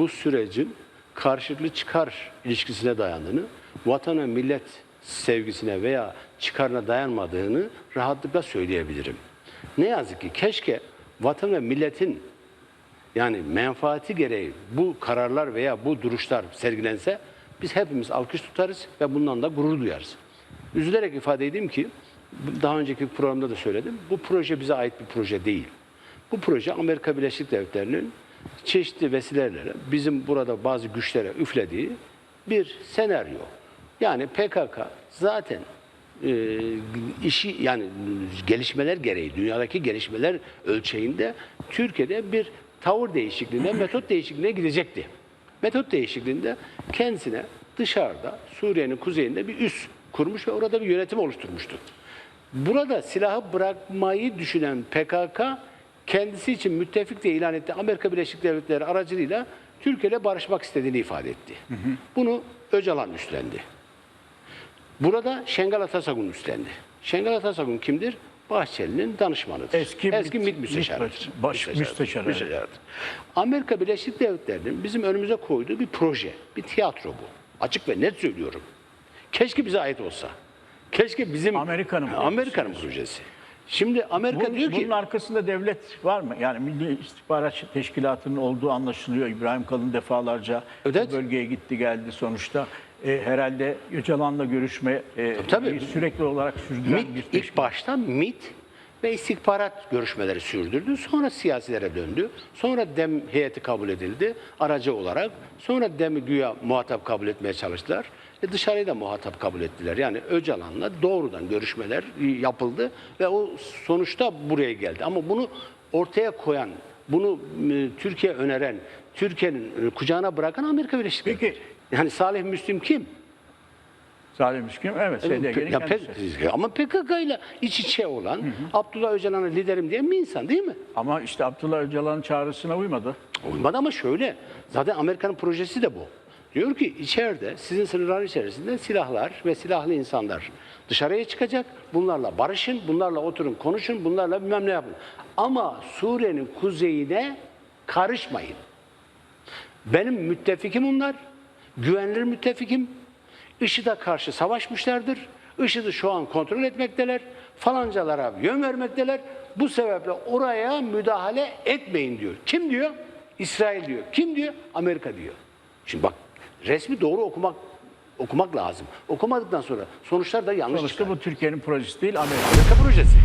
bu sürecin karşılıklı çıkar ilişkisine dayandığını, vatana millet sevgisine veya çıkarına dayanmadığını rahatlıkla söyleyebilirim. Ne yazık ki keşke vatan ve milletin yani menfaati gereği bu kararlar veya bu duruşlar sergilense biz hepimiz alkış tutarız ve bundan da gurur duyarız. Üzülerek ifade edeyim ki daha önceki programda da söyledim. Bu proje bize ait bir proje değil. Bu proje Amerika Birleşik Devletleri'nin çeşitli vesilelerle bizim burada bazı güçlere üflediği bir senaryo. Yani PKK zaten e, işi yani gelişmeler gereği dünyadaki gelişmeler ölçeğinde Türkiye'de bir tavır değişikliğine, metot değişikliğine gidecekti. Metot değişikliğinde kendisine dışarıda Suriye'nin kuzeyinde bir üs kurmuş ve orada bir yönetim oluşturmuştu. Burada silahı bırakmayı düşünen PKK kendisi için müttefik de ilan etti. Amerika Birleşik Devletleri aracılığıyla Türkiye ile barışmak istediğini ifade etti. Bunu Öcalan üstlendi. Burada Şengal Atasagun üstlendi. Şengal Atasagun kimdir? Bahçeli'nin danışmanıdır. Eski Eski MİT- müsteşarıdır. Baş- müsteşarı. Müsteşarıdır. Amerika Birleşik Devletleri'nin bizim önümüze koyduğu bir proje, bir tiyatro bu. Açık ve net söylüyorum. Keşke bize ait olsa. Keşke bizim Amerika'nın projesi Amerika'nın projesi. Şimdi Amerika Bunun, diyor ki bunun arkasında devlet var mı? Yani Milli İstihbarat Teşkilatı'nın olduğu anlaşılıyor. İbrahim Kalın defalarca Evet. bu bölgeye gitti geldi sonuçta. E, herhalde Öcalan'la görüşme e, tabii. sürekli olarak sürdüren MIT, bir ilk teşkilat. başta MIT ve istihbarat görüşmeleri sürdürdü. Sonra siyasilere döndü. Sonra DEM heyeti kabul edildi aracı olarak. Sonra DEM'i güya muhatap kabul etmeye çalıştılar. E dışarıyı da muhatap kabul ettiler. Yani Öcalan'la doğrudan görüşmeler yapıldı ve o sonuçta buraya geldi. Ama bunu ortaya koyan, bunu e, Türkiye öneren, Türkiye'nin e, kucağına bırakan Amerika Birleşik Peki. Devletleri. Yani Salih Müslim kim? Salim Müskim, evet SDG'nin Ya kendisi. P- ama PKK ile iç içe olan Abdullah Öcalan'a liderim diyen bir insan değil mi? Ama işte Abdullah Öcalan'ın çağrısına uymadı. Uymadı ama şöyle. Zaten Amerika'nın projesi de bu. Diyor ki içeride sizin sınırların içerisinde silahlar ve silahlı insanlar dışarıya çıkacak. Bunlarla barışın, bunlarla oturun konuşun, bunlarla bilmem ne yapın. Ama Suriye'nin kuzeyine karışmayın. Benim müttefikim bunlar. Güvenilir müttefikim. IŞİD'e karşı savaşmışlardır. IŞİD'i şu an kontrol etmekteler. Falancalara yön vermekteler. Bu sebeple oraya müdahale etmeyin diyor. Kim diyor? İsrail diyor. Kim diyor? Amerika diyor. Şimdi bak resmi doğru okumak okumak lazım. Okumadıktan sonra sonuçlar da yanlış Sonuçta çıkar. bu Türkiye'nin projesi değil Amerika. Amerika projesi.